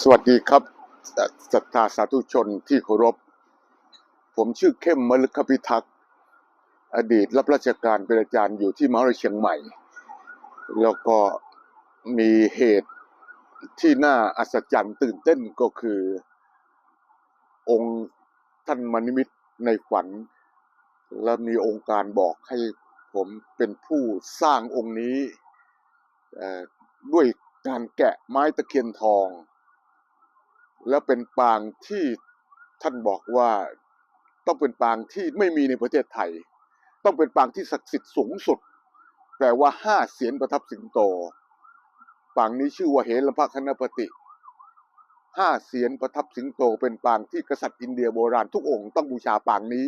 สวัสดีครับศรัทธาสาธุชนที่เคารพ ผมชื่อเข้มมฤคพิทักษ์อดีตรับราชการเป็นอาจารย์อยู่ที่มหาวิทยาลัยเชียงใหม่ แล้วก็มีเหตุที่น่าอัศจรรย์ตื่นเต้นก็คือ องค์ท่านมนิมิตในฝัน และมีองค์การบอกให้ผมเป็นผู้สร้างองค์นี้ด้วยการแกะไม้ตะเคียนทอง แล้วเป็นปางที่ท่านบอกว่าต้องเป็นปางที่ไม่มีในประเทศไทย ต้องเป็นปางที่ศักดิ์สิทธิ์สูงสุด แปลว่าห้าเสียนประทับสิงโต ปางนี้ชื่อว่าเหรพคณปติห้าเสียนประทับสิงโต เป็นปางที่กษัตริย์อินเดียโบราณทุกองค์ต้องบูชาปางนี้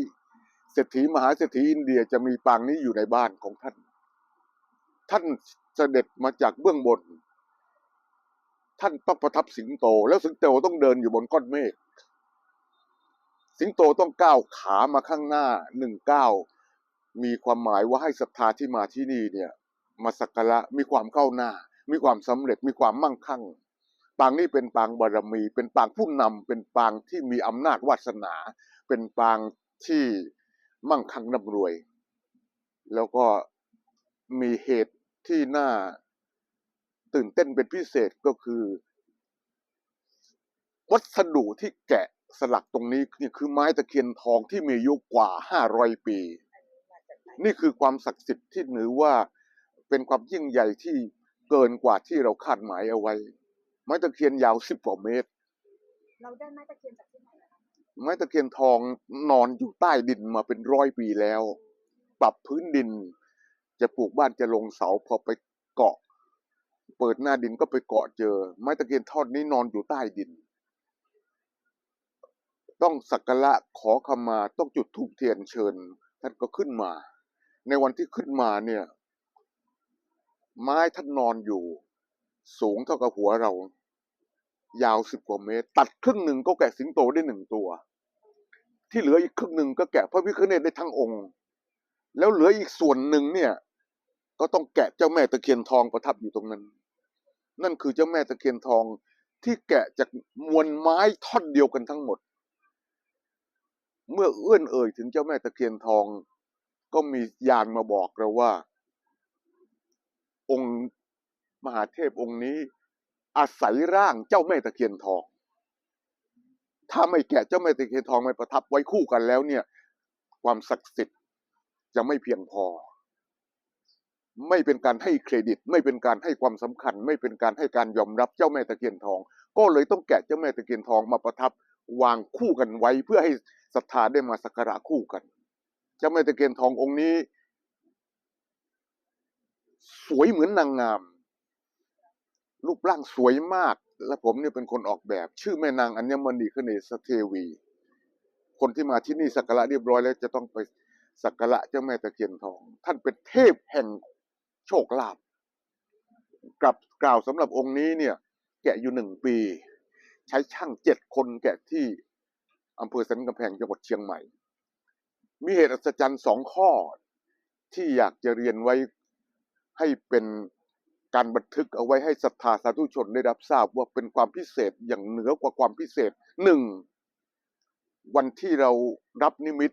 เศรษฐีมหาเศรษฐีอินเดียจะมีปางนี้อยู่ในบ้านของท่าน ท่านเสด็จมาจากเบื้องบน ท่านต้องประทับสิงโต แล้วสิงโตต้องเดินอยู่บนก้อนเมฆสิงโตต้องก้าวขามาข้างหน้าหนึ่งก้าวมีความหมายว่าให้ศรัทธาที่มาที่นี่เนี่ย มาสักการะมีความเข้าหน้า มีความสำเร็จมีความมั่งคั่ง ปางนี้เป็นปางบารมี เป็นปางผู้นำเป็นปางที่มีอำนาจวาสนา เป็นปางที่มั่งคั่งร่ำรวย แล้วก็มีเหตุที่น่า ตื่นเต้นเป็นพิเศษก็คือ วัสดุที่แกะสลักตรงนี้นี่คือไม้ตะเคียนทองที่มีอายุกว่า500ปี นี่คือความศักดิ์สิทธิ์ที่ถือว่าเป็นความยิ่งใหญ่ที่เกินกว่าที่เราคาดหมายเอาไว้ ไม้ตะเคียนยาว10กว่าเมตร เราได้ไม้ตะเคียนจากที่ไหนอะคะไม้ตะเคียนทองนอนอยู่ใต้ดินมาเป็นร้อยปีแล้ว ปรับพื้นดิน จะปลูกบ้านจะลงเสาพอไปเกาะ เปิดหน้าดินก็ไปเกาะเจอ ไม้ตะเคียนทอดนี้นอนอยู่ใต้ดิน ต้องสักการะขอขมาต้องจุดธูปเทียนเชิญ ท่านก็ขึ้นมา ในวันที่ขึ้นมาเนี่ย ไม้ท่านนอนอยู่ สูงเท่ากับหัวเรา ยาวสิบกว่าเมตร ตัดครึ่งหนึ่งก็แกะสิงโตได้หนึ่งตัว ที่เหลืออีกครึ่งหนึ่งก็แกะพระวิคเนตได้ทั้งองค์ แล้วเหลืออีกส่วนหนึ่งเนี่ย ก็ต้องแกะเจ้าแม่ตะเคียนทองประทับอยู่ตรงนั้น นั่นคือเจ้าแม่ตะเคียนทองที่แกะจากมวลไม้ท่อนเดียวกันทั้งหมด เมื่อเอื้อนเอ่ยถึงเจ้าแม่ตะเคียนทอง ก็มียานมาบอกเราว่า องค์มหาเทพองค์นี้ อาศัยร่างเจ้าแม่ตะเคียนทอง ถ้าไม่แกะเจ้าแม่ตะเคียนทองมาประทับไว้คู่กันแล้วเนี่ย ความศักดิ์สิทธิ์จะไม่เพียงพอ ไม่เป็นการให้เครดิต ไม่เป็นการให้ความสำคัญ ไม่เป็นการให้การยอมรับเจ้าแม่ตะเคียนทอง ก็เลยต้องแกะเจ้าแม่ตะเคียนทองมาประทับวางคู่กันไว้เพื่อให้ศรัทธาได้มาสักการะคู่กัน เจ้าแม่ตะเคียนทององค์นี้ สวยเหมือนนางงาม รูปร่างสวยมาก และผมเนี่ยเป็นคนออกแบบ ชื่อแม่นางอัญมณีคเนศเทวี คนที่มาที่นี่สักการะเรียบร้อยแล้วจะต้องไปสักการะเจ้าแม่ตะเคียนทอง ท่านเป็นเทพแห่ง โชคลาภกับกล่าวสำหรับองค์นี้เนี่ย แกะอยู่หนึ่งปี ใช้ช่างเจ็ดคนแกะที่อำเภอสันกำแพงจังหวัดเชียงใหม่ มีเหตุอัศจรรย์สองข้อที่อยากจะเรียนไว้ให้เป็นการบันทึกเอาไว้ให้ศรัทธาสาธุชนได้รับทราบว่าเป็นความพิเศษอย่างเหนือกว่าความพิเศษหนึ่งวันที่เรารับนิมิต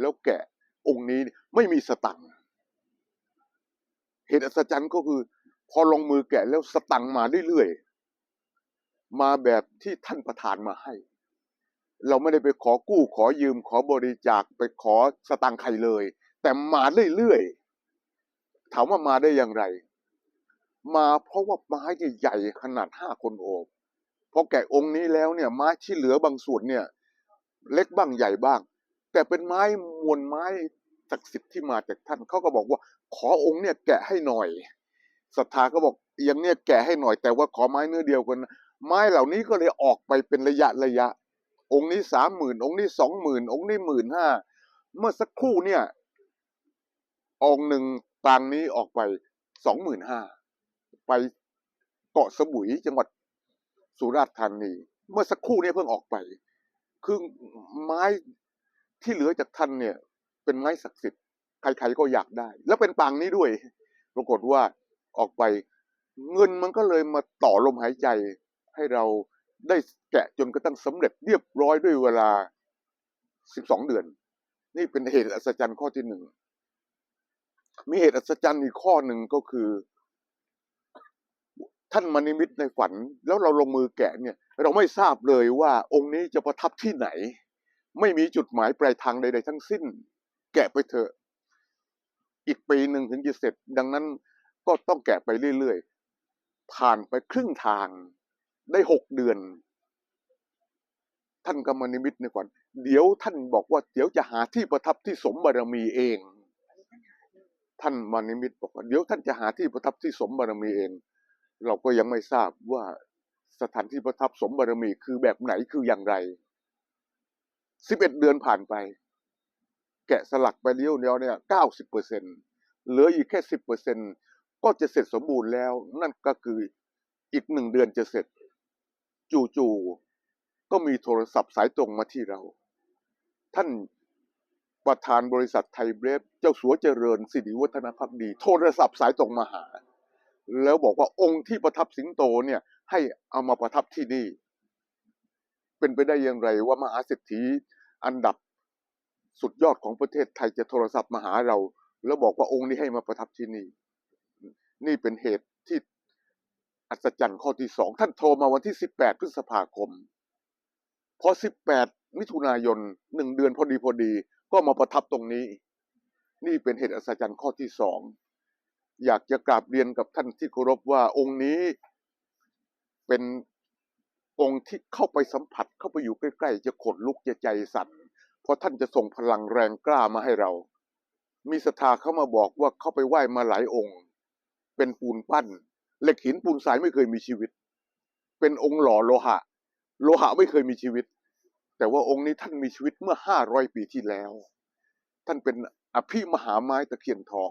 แล้วแกะองค์นี้ไม่มีสตังค์ เหตุอัศจรรย์ก็คือ พอลงมือแกะแล้วสตังมาเรื่อยๆ มาแบบที่ท่านประทานมาให้ เราไม่ได้ไปขอกู้ขอยืมขอบริจาคไปขอสตังใครเลย แต่มาเรื่อยๆ ถามว่ามาได้อย่างไร มาเพราะว่าไม้ใหญ่ขนาดห้าคนโอบพอแกะองค์นี้แล้วเนี่ยไม้ที่เหลือบางส่วนเนี่ย เล็กบ้างใหญ่บ้าง แต่เป็นไม้มวลไม้ ศักดิ์สิทธิ์ที่มาจากท่านเขาก็บอกว่า ขอองค์เนี่ยแกะให้หน่อยศรัทธาก็บอกอย่างเนี้ยแกะให้หน่อยแต่ว่าขอไม้เนื้อเดียวกัน ไม้เหล่านี้ก็เลยออกไปเป็นระยะระยะ องค์นี้สามหมื่นองค์นี้สองหมื่นองค์นี้หมื่นห้าเมื่อสักครู่เนี่ย องค์หนึ่งปางนี้ออกไปสองหมื่นห้าไปเกาะสมุยจังหวัดสุราษฎร์ธานี เมื่อสักครู่เนี้เพิ่งออกไป คือไม้ที่เหลือจากท่านเนี่ย เป็นไม้ศักดิ์สิทธิ์ใครๆก็อยากได้ แล้วเป็นปางนี้ด้วย ปรากฏว่าออกไปเงินมันก็เลยมาต่อลมหายใจให้เราได้แกะจนกระทั่งสำเร็จเรียบร้อยด้วยเวลา12เดือน นี่เป็นเหตุอัศจรรย์ข้อที่หนึ่งมีเหตุอัศจรรย์อีกข้อหนึ่งก็คือ ท่านมานิมิตในฝัน แล้วเราลงมือแกะเนี่ย เราไม่ทราบเลยว่าองค์นี้จะประทับที่ไหน ไม่มีจุดหมายปลายทางใดๆทั้งสิ้น กะไปเถอะอีกปีหนึ่งถึงจะเสร็จ ดังนั้นก็ต้องแกะไปเรื่อยๆ ผ่านไปครึ่งทางได้หกเดือน ท่านก็มนิมิตในฝันเดี๋ยวท่านบอกว่าเดี๋ยวจะหาที่ประทับที่สมบารมีเอง ท่านมานิมิตบอกว่าเดี๋ยวท่านจะหาที่ประทับที่สมบารมีเอง เราก็ยังไม่ทราบว่าสถานที่ประทับสมบารมีคือแบบไหนคืออย่างไรสิบเอ็ดเดือนผ่านไป แกะสลักไปเลี้ยวเดียวเนี่ยเก้าสิบเปอร์เซ็นเหลืออีกแค่สิบเปอร์เซ็นก็จะเสร็จสมบูรณ์แล้ว นั่นก็คืออีกหนึ่งเดือนจะเสร็จ จู่ๆก็มีโทรศัพท์สายตรงมาที่เรา ท่านประธานบริษัทไทยเบรฟเจ้าสัวเจริญสิริวัฒนพักดี โทรศัพท์สายตรงมาหา แล้วบอกว่าองค์ที่ประทับสิงโตเนี่ยให้เอามาประทับที่นี่ เป็นไปได้อย่างไรว่ามหาเศรษฐีอันดับ สุดยอดของประเทศไทยจะโทรศัพท์มาหาเรา แล้วบอกว่าองค์นี้ให้มาประทับที่นี่ นี่เป็นเหตุที่อัศจรรย์ข้อที่สองท่านโทรมาวันที่สิบแปดพฤษภาคม พอสิบแปดมิถุนายนหนึ่งเดือนพอดีพอดี ก็มาประทับตรงนี้ นี่เป็นเหตุอัศจรรย์ข้อที่สองอยากจะกราบเรียนกับท่านที่เคารพว่าองค์นี้เป็นองค์ที่เข้าไปสัมผัสเข้าไปอยู่ใกล้ ๆ จะขนลุกจะใจสั่น ราะท่านจะส่งพลังแรงกล้ามาให้เรา มีศรัทธาเข้ามาบอกว่าเข้าไปไหว้มาหลายองค์ เป็นปูนปั้นเหล็กหินปูนทรายไม่เคยมีชีวิต เป็นองค์หล่อโลหะ โลหะไม่เคยมีชีวิต แต่ว่าองค์นี้ท่านมีชีวิตเมื่อห้าร้อยปีที่แล้ว ท่านเป็นอภิมหาไม้ตะเคียนทอง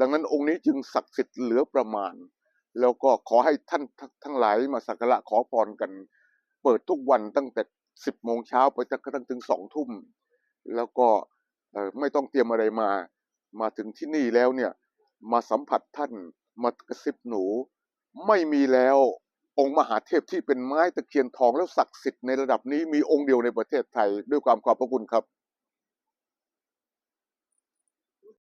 ดังนั้นองค์นี้จึงศักดิ์สิทธิ์เหลือประมาณ แล้วก็ขอให้ท่านททั้งหลายมาสักการะขอพรกัน เปิดทุกวันตั้งแต่สิบโมงเช้าไปจนกระทั่งถึงสองทุ่ม แล้วก็ไม่ต้องเตรียมอะไรมา มาถึงที่นี่แล้วเนี่ย มาสัมผัสท่าน มากระซิบหนู ไม่มีแล้วองค์มหาเทพที่เป็นไม้ตะเคียนทองแล้วศักดิ์สิทธิ์ในระดับนี้มีองค์เดียวในประเทศไทยด้วยความขอบพระคุณครับ